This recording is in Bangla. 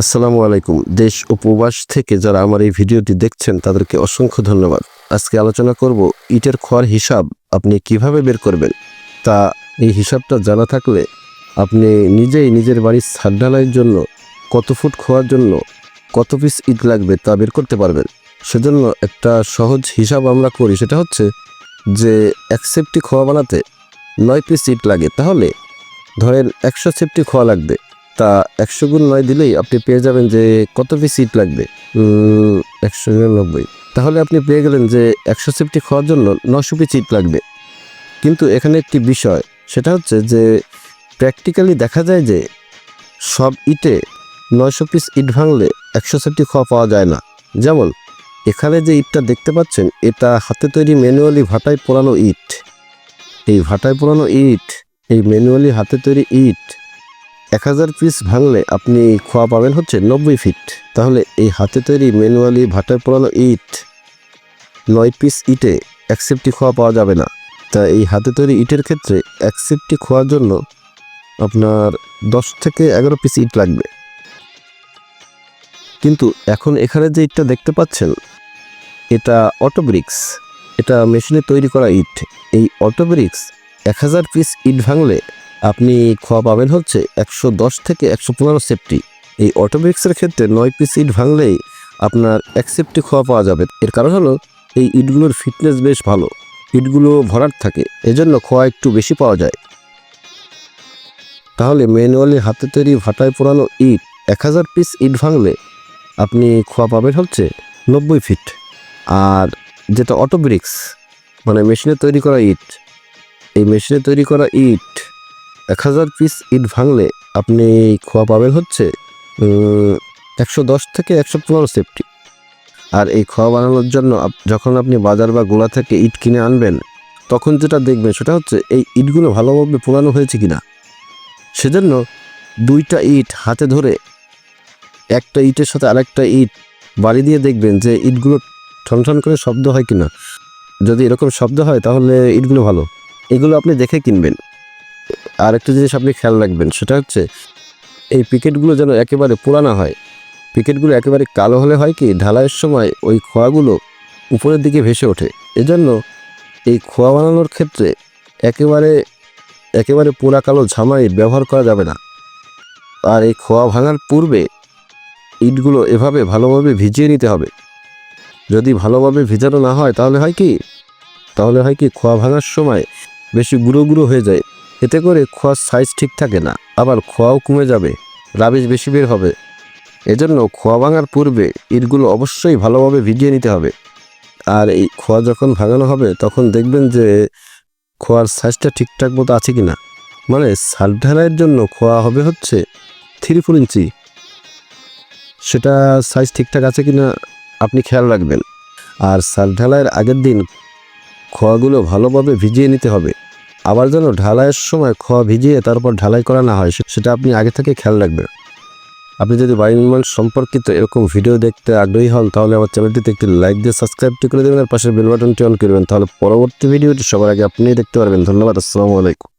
আসসালামু আলাইকুম। দেশ উপবাস থেকে যারা আমার এই ভিডিওটি দেখছেন, তাদেরকে অসংখ্য ধন্যবাদ। আজকে আলোচনা করব ইটের খোয়ার হিসাব আপনি কীভাবে বের করবেন, তা এই হিসাবটা জানা থাকলে আপনি নিজেই নিজের বাড়ির ছাদ ঢালাইয়ের জন্য, কত ফুট খোয়ার জন্য, কত পিস ইট লাগবে তা বের করতে পারবেন। সেজন্য একটা সহজ হিসাব আমরা করি, সেটা হচ্ছে যে এক সেফটি খোয়া বানাতে নয় পিস ইট লাগে। তাহলে ধরেন একশো সেফটি খোয়া লাগবে। তা একশো গুণ নয় দিলেই আপনি পেয়ে যাবেন যে কত পিস সিট লাগবে? একশো নিরানব্বই। তাহলে আপনি পেয়ে গেলেন যে একশো সেফটি খাওয়ার জন্য নশো পিস ইট লাগবে? কিন্তু এখানে একটি বিষয়, সেটা হচ্ছে যে প্র্যাকটিক্যালি দেখা যায় যে সব ইটে নয়শো পিস ইট ভাঙলে একশো সেফটি খাওয়া পাওয়া যায় না। যেমন, এখানে যে ইটটা দেখতে পাচ্ছেন, এটা হাতে তৈরি ম্যানুয়ালি ভাটায় পোড়ানো ইট। এই ভাটায় পোড়ানো ইট, এই ম্যানুয়ালি হাতে তৈরি ইট এক হাজার পিস ভাঙলে আপনি খোয়া পাবেন হচ্ছে নব্বই ফিট তাহলে এই হাতে তৈরি ম্যানুয়ালি ভাটায় পোড়ানো ইট, নয় পিস ইটে এক সেফটি খোয়া পাওয়া যাবে না। তা এই হাতে তৈরি ইটের ক্ষেত্রে এক সেফটি খোয়ার জন্য আপনার দশ থেকে এগারো পিস ইট লাগবে। কিন্তু এখন এখানে যে ইটটা দেখতে পাচ্ছেন, এটা অটো ব্রিক্স এটা মেশিনে তৈরি করা ইট। এই অটো ব্রিক্স এক হাজার পিস ইট ভাঙলে আপনি খোয়া পাবেন হচ্ছে একশো দশ থেকে একশো পনেরো সেফটি। এই অটোব্রিক্সের ক্ষেত্রে নয় পিস ইট ভাঙলেই আপনার এক সেফটি খোয়া পাওয়া যাবে। এর কারণ হলো, এই ইটগুলোর ফিটনেস বেশ ভালো। ইটগুলো ভরাট থাকে, এজন্য খোয়া একটু বেশি পাওয়া যায়। তাহলে ম্যানুয়ালি হাতে তৈরি ভাটায় পোড়ানো ইট, এক হাজার পিস ইট ভাঙলে আপনি খোয়া পাবেন হচ্ছে নব্বই ফিট। আর যেটা অটোব্রিক্স মানে মেশিনে তৈরি করা ইট, এই মেশিনে তৈরি করা ইট এক হাজার পিস ইট ভাঙলে আপনি খোয়া পাবেন হচ্ছে একশো দশ থেকে একশো পনেরো সেফটি আর এই খোয়া বানানোর জন্য যখন আপনি বাজার বা গোলা থেকে ইট কিনে আনবেন, তখন যেটা দেখবেন সেটা হচ্ছে এই ইটগুলো ভালোভাবে পোড়ানো হয়েছে কিনা। সেজন্য দুইটা ইট হাতে ধরে একটা ইটের সাথে আরেকটা ইট বাড়ি দিয়ে দেখবেন যে ইটগুলো ঠন ঠন করে শব্দ হয় কিনা। যদি এরকম শব্দ হয় তাহলে ইটগুলো ভালো। এগুলো আপনি দেখে কিনবেন। আর একটা জিনিস আপনি খেয়াল রাখবেন, সেটা হচ্ছে এই পিকেটগুলো যেন একেবারে পুরানা হয়। পিকেটগুলো একেবারে কালো হলে হয় কি, ঢালাইয়ের সময় ওই খোয়াগুলো উপরের দিকে ভেসে ওঠে। এজন্য এই খোয়া বানানোর ক্ষেত্রে একেবারে একেবারে পোড়া কালো ঝামাই ব্যবহার করা যাবে না। আর এই খোয়া ভাঙার পূর্বে ইটগুলো এভাবে ভালোভাবে ভিজিয়ে নিতে হবে। যদি ভালোভাবে ভিজানো না হয়, তাহলে হয় কি, তাহলে হয় কি খোয়া ভাঙার সময় বেশি গুঁড়ো গুঁড়ো হয়ে যায়। এতে করে খোয়ার সাইজ ঠিক থাকে না, আবার খোয়াও কমে যাবে, রাবিশ বেশি বের হবে। এজন্য খোয়া ভাঙার পূর্বে ইটগুলো অবশ্যই ভালোভাবে ভিজিয়ে নিতে হবে। আর এই খোয়া যখন ভাঙানো হবে, তখন দেখবেন যে খোয়ার সাইজটা ঠিকঠাক মতো আছে কি না মানে সার ঢালাইয়ের জন্য খোয়া হবে হচ্ছে থ্রি ফোর ইঞ্চি সেটা সাইজ ঠিকঠাক আছে কি না আপনি খেয়াল রাখবেন। আর সার ঢালাইয়ের আগের দিন খোয়াগুলো ভালোভাবে ভিজিয়ে নিতে হবে। আবার যেন ঢালাইয়ের সময় খ ভিজিয়ে তারপর ঢালাই করা না হয় সেটা আপনি আগে থেকে খেয়াল রাখবেন। আপনি যদি বাড়ি নির্মাণ সম্পর্কিত এরকম ভিডিও দেখতে আগ্রহী হন, তাহলে আমার চ্যানেলটিতে একটি লাইক দিয়ে সাবস্ক্রাইবটি করে দেবেন আর পাশের বেল বাটনটি অন করবেন তাহলে পরবর্তী ভিডিওটি সবার আগে আপনি দেখতে পারবেন। ধন্যবাদ, আসসালামু আলাইকুম।